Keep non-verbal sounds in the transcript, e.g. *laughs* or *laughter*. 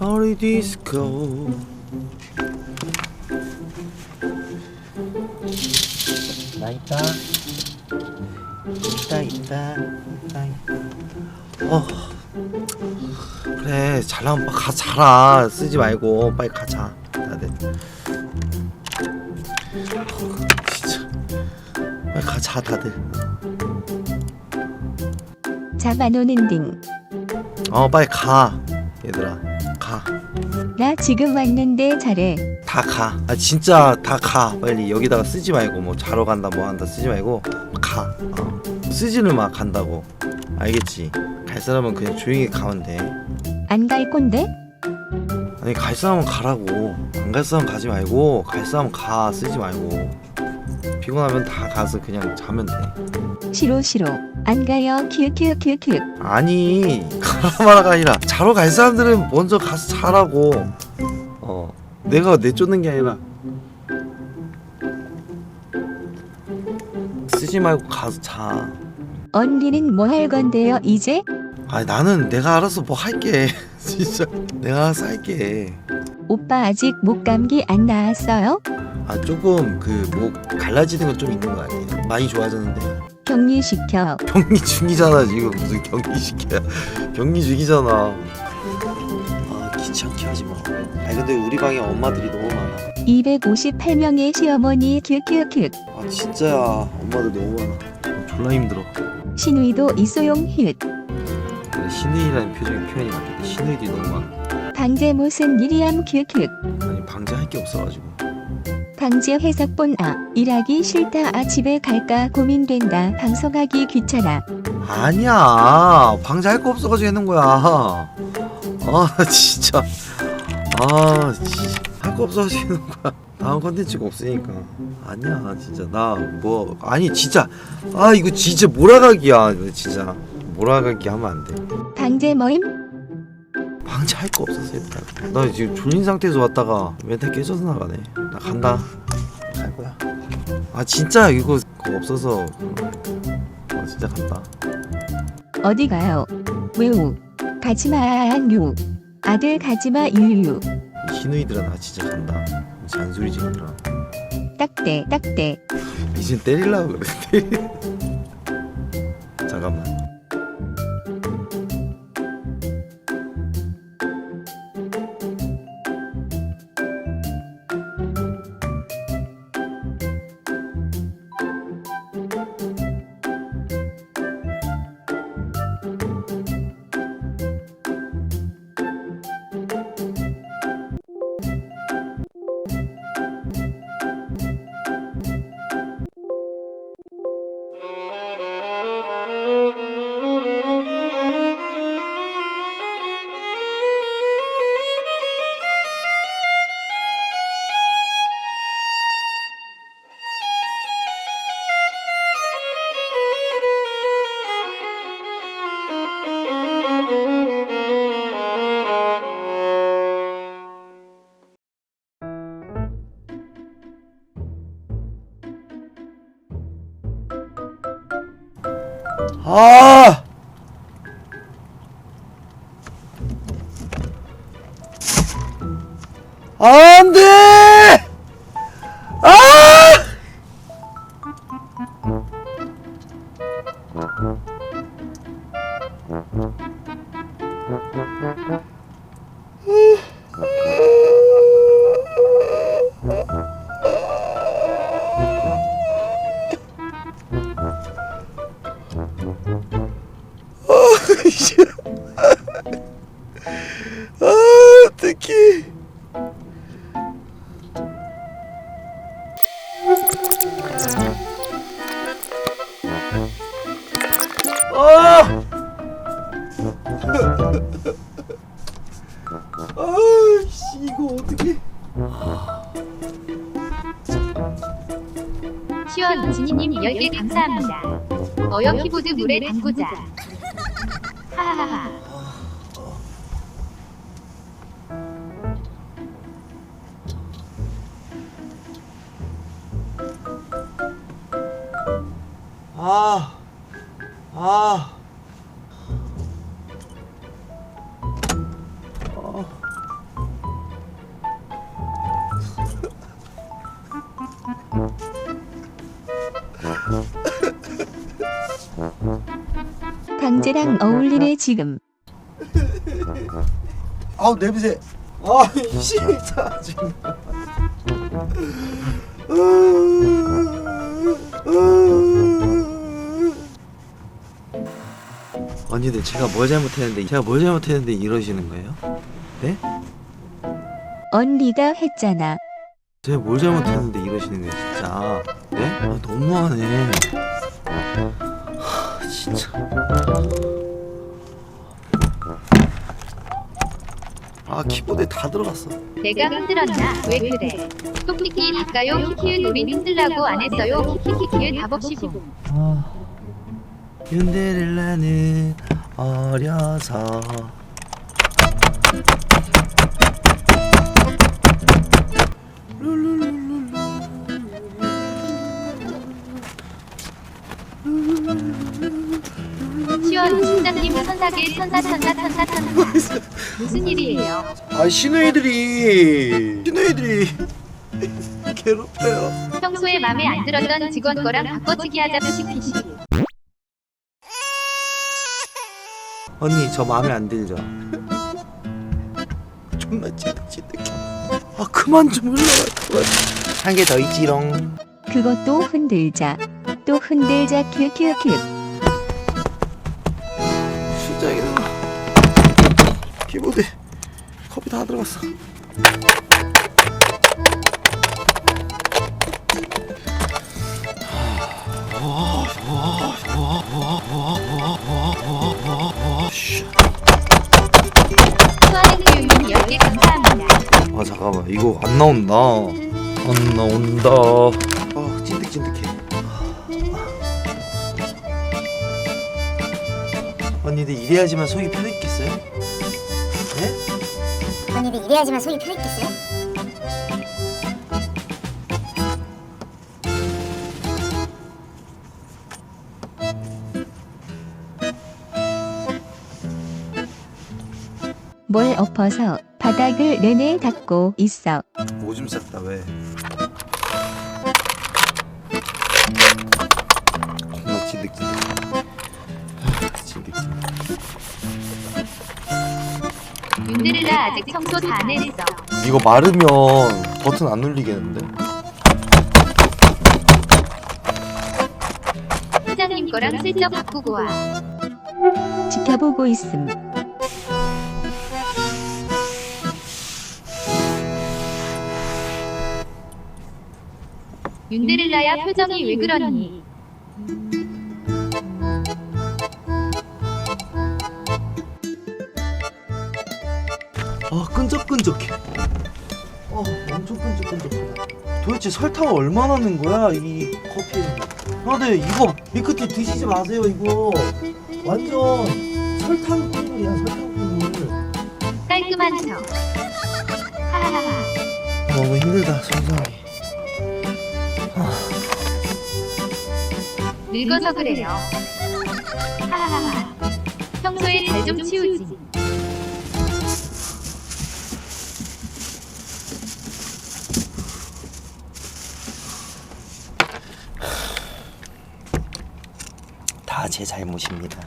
허리 디스코 나 있다. 있다 있다 있다 있다. 어. 그래 잘 나오면 빨리 가 자라. 쓰지 말고 빨리 가자. 다들 어, 진짜. 빨리 가자 다들. 잡아놓는 등. 어 빨리 가 얘들아. 가 나 지금 왔는데 잘해. 다 가. 아 진짜 다 가. 빨리 여기다가 쓰지 말고 뭐 자러 간다 뭐 한다 쓰지 말고 가. 어. 쓰지는 마 간다고. 알겠지? 갈 사람은 그냥 조용히 가면 돼. 안 갈 건데? 아니 갈 사람은 가라고. 안 갈 사람 가지 말고 갈 사람 가 쓰지 말고. 피곤하면 다 가서 그냥 자면 돼. 싫어 싫어. 안 가요. 큐큐큐큐. 아니 가라 마라가 아니라 자러 갈 사람들은 먼저 가서 자라고. 어. 내가 내쫓는 게 아니라 쓰지 말고 가서 자. 언니는 뭐 할 건데요 이제? 아 나는 내가 알아서 뭐 할게 *laughs* 진짜 내가 알아서 할게 오빠 아직 목 감기 안 나았어요? 아 조금 그뭐 갈라지는 건 좀 있는 거 아니에요 많이 좋아졌는데 격리시켜. 격리 중이잖아 지금. 무슨 격리 시켜야. 격리 중이잖아. 아 귀찮게 하지 마. 아니 근데 우리 방에 엄마들이 너무 많아. 258명의 시어머니 큐큐큐. 아 진짜야. 엄마들 너무 많아. 졸라 힘들어. 신우이도 이소용 흣. 근데 신우이라는 표정이 표현이 맞겠다. 신우이들이 너무 많아. 방제 무슨 일이암 큐큐. 아니 방제할 게 없어가지고 방제 회사본 아 일하기 싫다 아 집에 갈까 고민된다 방송하기 귀찮아. 아니야. 방제할 거 없어가지고 해놓은 거야. 아 진짜. 아 할 거 없어가지고 해놓은 거야. 다음 컨텐츠가 없으니까. 아니야 진짜. 나 뭐 아니 진짜. 아 이거 진짜 몰아가기야. 이거 진짜 몰아가기 하면 안돼. 방제 모임 방제할 거 없어서 했다 나 지금 졸린 상태에서 왔다가 멘탈 깨져서 나가네. 나 간다. 갈 거야. 아 진짜? 이거 그거 없어서. 아 진짜 간다. 어디 가요? 왜우. 가지마 유. 아들 가지마 유유. 이 희누이들아 나 진짜 간다. 잔소리 지느라 딱대 딱대. 이제 때리려고 그래. 때리 *laughs* 잠깐만 아! 안 돼 아! *laughs* 아, 씨, 이거 어떡해. 시원 진이님 10개 감사합니다. 어여 키보드 물에 담그자. *laughs* 하하하 아, 아. 강제랑 어울리네 지금. 아우 냄새. 아 진짜 지금. 아, 아. 언니들 제가 뭘 잘못했는데 제가 뭘 잘못했는데 이러시는 거예요? 네? 언니가 했잖아. 제가 뭘 잘못했는데 이러시는 거예요 진짜 네? 아 너무하네 하, 진짜 아 키보드에 다 들어갔어 내가 흔들었나? 왜 그래? 똑띠기 할까요? 키키은 우린 흔들라고 안 했어요. 키키키키은 답 없이 봄. 윤데렐라는 어려서 시원 심장님 천사계 천사 천사 천사 천사. 무슨 일이에요? 아 신우이들이 신우이들이 *laughs* 괴롭혀요 평소에 맘에 안 들었던 직원 거랑 바꿔치기 하자 피시피시. 언니 저 마음에 안 들죠? 존나 찌득찌득해 아 그만 좀 그만 한개 더 있지롱 그것도 흔들자. 또 흔들자 큐큐큐. 진짜 이거 키보드에 커피 다 들어갔어 수아는 교육님 10개 감사합니다. 아 잠깐만 이거 안 나온다 안 나온다 아 찐득찐득해 언니들 이래야지만 속이 편했겠어요? 네? 언니들 이래야지만 속이 편했겠어요? 뭘 엎어서 바닥을 내내 닦고 있어. 오줌 쌌다 왜 겁나 찐득찐득 아, 찐득찐득 윤데렐라 아직 청소 다 안 했어. 이거 마르면 버튼 안 눌리겠는데? 회장님 거랑 슬쩍 바꾸고 와. 지켜보고 있음. 윤데렐라야 표정이 왜 그러니? 아 끈적끈적해 어 엄청 끈적끈적하다 도대체 설탕을 얼마나 넣은 거야 이 커피에 아 근데 이거 밀크티 드시지 마세요 이거 완전 설탕 국물이야 설탕 국물 깔끔한 척. 하하하. 너무 힘들다 성상 늙어서 그래요. 하하하. 평소에 잘 좀 치우지. 다 제 잘못입니다